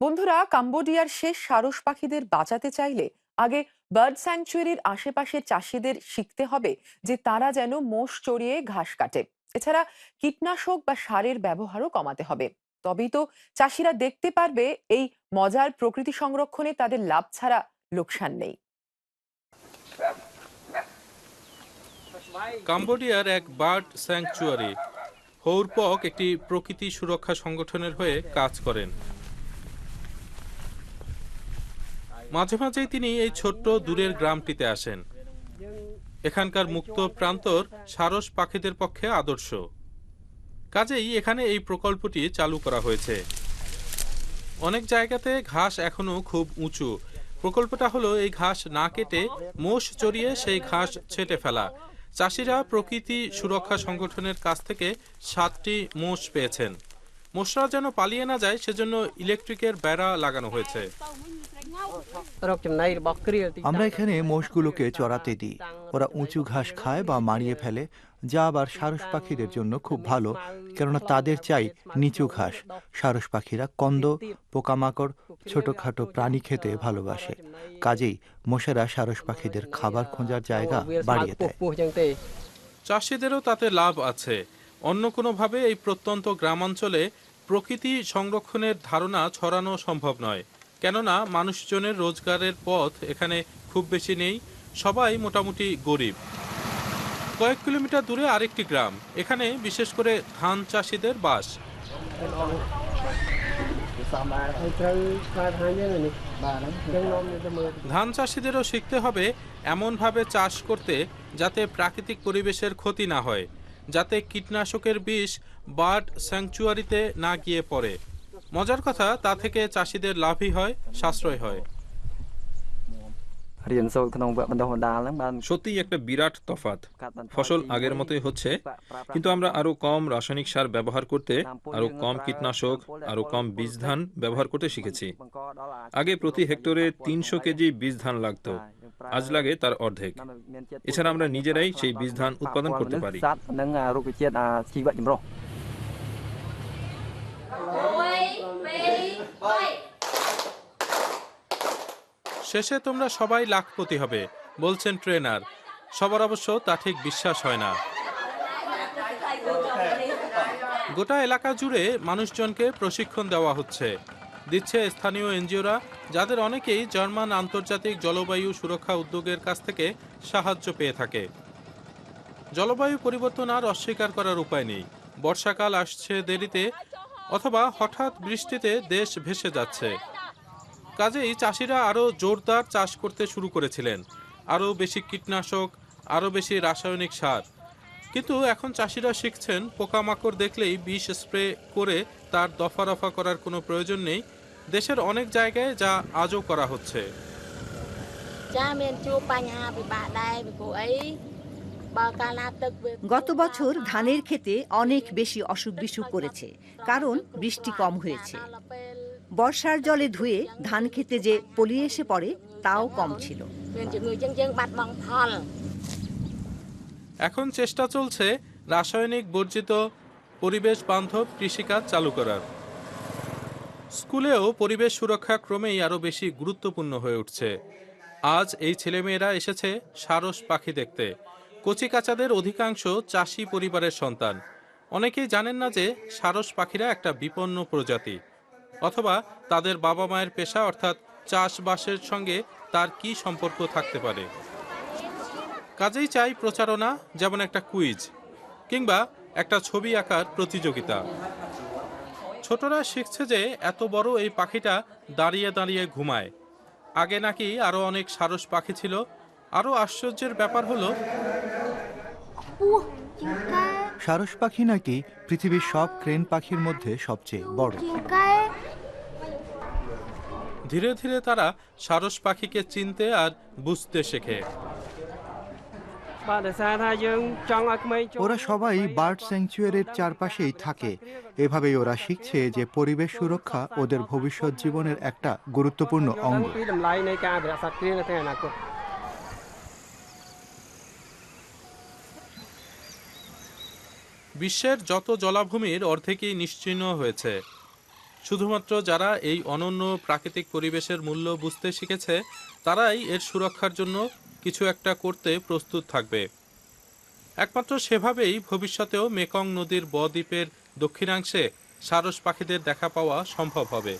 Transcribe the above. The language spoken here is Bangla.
বন্ধুরা, কাম্বোডিয়ার শেষ সারস পাখিদের বাঁচাতে চাইলে আগে বার্ড স্যাংচুয়ারির আশেপাশে চাষিদের শিখতে হবে যে তারা যেন মোষ চড়িয়ে ঘাস কাটে। এছাড়া কীটনাশক বা সারের ব্যবহারও কমাতে হবে। তবেই তো চাষিরা দেখতে পারবে এই মজার প্রকৃতি সংরক্ষণে তাদের লাভ ছাড়া লোকসান নেই। কাম্বোডিয়ার এক বার্ড স্যাংচুয়ারি, হৌরপক একটি প্রকৃতি সুরক্ষা সংগঠনের হয়ে কাজ করেন। মাঝে মাঝেই তিনি এই ছোট্ট দূরের গ্রামটিতে আসেন। এখানকার মুক্ত প্রান্তর সারস পাখিদের পক্ষে আদর্শ। কাজেই এখানে এই প্রকল্পটি চালু করা হয়েছে। অনেক জায়গাতে ঘাস এখনও খুব উঁচু। প্রকল্পটা হলো এই ঘাস না কেটে মোষ চড়িয়ে সেই ঘাস ছেটে ফেলা। চাষিরা প্রকৃতি সুরক্ষা সংগঠনের কাছ থেকে সাতটি মোষ পেয়েছেন। মোষরা যেন পালিয়ে না যায়, সেজন্য ইলেকট্রিকের বেড়া লাগানো হয়েছে। আমরা এখানে মোষগুলোকে চড়াতে দিই। ওরা উঁচু ঘাস খায় বা মারিয়ে ফেলে, যা আবার সারস পাখিদের জন্য খুব ভালো, কেননা তাদের চাই নিচু ঘাস। সারস পাখিরা কন্দ, পোকামাকড়, ছোটখাটো প্রাণী খেতে ভালোবাসে। কাজেই মশারা সারস পাখিদের খাবার খোঁজার জায়গা বাড়িয়ে দেয়। চাষিদেরও তাতে লাভ আছে। অন্য কোনোভাবে এই প্রত্যন্ত গ্রামাঞ্চলে প্রকৃতি সংরক্ষণের ধারণা ছড়ানো সম্ভব নয়। কেননা মানুষজনের রোজগারের পথ এখানে খুব বেশি নেই, সবাই মোটামুটি গরিব। কয়েক কিলোমিটার দূরে আরেকটি গ্রাম, এখানে বিশেষ করে ধান চাষিদের বাস। ধান চাষিদেরও শিখতে হবে এমনভাবে চাষ করতে যাতে প্রাকৃতিক পরিবেশের ক্ষতি না হয়, যাতে কীটনাশকের বিষ বার্ড স্যাংচুয়ারিতে না গিয়ে পড়ে। মজার কথা, তা থেকে চাষিদের লাভই হয়, সাশ্রয় হয়। একটা বিরাট তফাত ফসল আগের মতোই হচ্ছে, কিন্তু আমরা আরও কম রাসায়নিক সার ব্যবহার করতে আরও কম কীটনাশক আরও কম বীজ ধান ব্যবহার করতে শিখেছি। আগে প্রতি হেক্টরে তিনশো কেজি বীজ ধান লাগতো, আজ লাগে তার অর্ধেক। এছাড়া আমরা নিজেরাই সেই বীজ ধান উৎপাদন করতে পারি। শেষে তোমরা সবাই লাখপতি হবে, বলছেন ট্রেনার। সবার অবশ্য তা ঠিক বিশ্বাস হয় না। গোটা এলাকা জুড়ে মানুষজনকে প্রশিক্ষণ দেওয়া হচ্ছে। দিচ্ছে স্থানীয় এনজিওরা, যাদের অনেকেই জার্মান আন্তর্জাতিক জলবায়ু সুরক্ষা উদ্যোগের কাছ থেকে সাহায্য পেয়ে থাকে। জলবায়ু পরিবর্তন আর অস্বীকার করার উপায় নেই। বর্ষাকাল আসছে দেরিতে, অথবা হঠাৎ বৃষ্টিতে দেশ ভেসে যাচ্ছে। কাজেই চাষিরা আরও জোরদার চাষ করতে শুরু করেছিলেন। আরও বেশি কীটনাশক, আরও বেশি রাসায়নিক সার। কিন্তু এখন চাষিরা শিখছেন, পোকামাকড় দেখলেই বিষ স্প্রে করে তার দফা রফা করার কোনো প্রয়োজন নেই। দেশের অনেক জায়গায় যা আজও করা হচ্ছে। গত বছর ধানের খেতে অনেক বেশি অসুখ বিসুখ করেছে, কারণ বৃষ্টি কম হয়েছে। বর্ষার জলে ধুয়ে ধান খেতে যে পলি এসে পড়ে, তাও কম ছিল। এখন চেষ্টা চলছে রাসায়নিক বর্জিত পরিবেশ বান্ধব কৃষিকাজ চালু করার। স্কুলেও পরিবেশ সুরক্ষা ক্রমেই আরও বেশি গুরুত্বপূর্ণ হয়ে উঠছে। আজ এই ছেলেমেয়েরা এসেছে সারস পাখি দেখতে। কচিকাচাদের অধিকাংশ চাষি পরিবারের সন্তান। অনেকেই জানেন না যে সারস পাখিরা একটা বিপন্ন প্রজাতি। অথবা তাদের বাবা মায়ের পেশা অর্থাৎ চাষবাসের সঙ্গে তার কি সম্পর্ক থাকতে পারে? কাজেই চাই প্রচারণা যেমন একটা কুইজ কিংবা একটা ছবি আঁকার প্রতিযোগিতা। ছোটরা শিখছে যে এত বড় এই পাখিটা দাঁড়িয়ে দাঁড়িয়ে ঘুমায়। আগে নাকি আরও অনেক সারস পাখি ছিল। আরও আশ্চর্যের ব্যাপার হলো সারস পাখি নাকি পৃথিবীর সব ক্রেন পাখির মধ্যে সবচেয়ে বড়? ধীরে ধীরে তারা সারস পাখিকে চিনতে আর বুঝতে শেখে। ওরা সবাই বার্ড স্যাংচুয়ারির চারপাশেই থাকে। এভাবেই ওরা শিখছে যে পরিবেশ সুরক্ষা ওদের ভবিষ্যৎ জীবনের একটা গুরুত্বপূর্ণ অঙ্গ। বিশ্বের যত জলাভূমির অর্ধেকেই নিশ্চিহ্ন হয়েছে। শুধুমাত্র যারা এই অনন্য প্রাকৃতিক পরিবেশের মূল্য বুঝতে শিখেছে, তারাই এর সুরক্ষার জন্য কিছু একটা করতে প্রস্তুত থাকবে। একমাত্র সেভাবেই ভবিষ্যতেও মেকং নদীর বদ্বীপের দক্ষিণাংশে সারস পাখিদের দেখা পাওয়া সম্ভব হবে।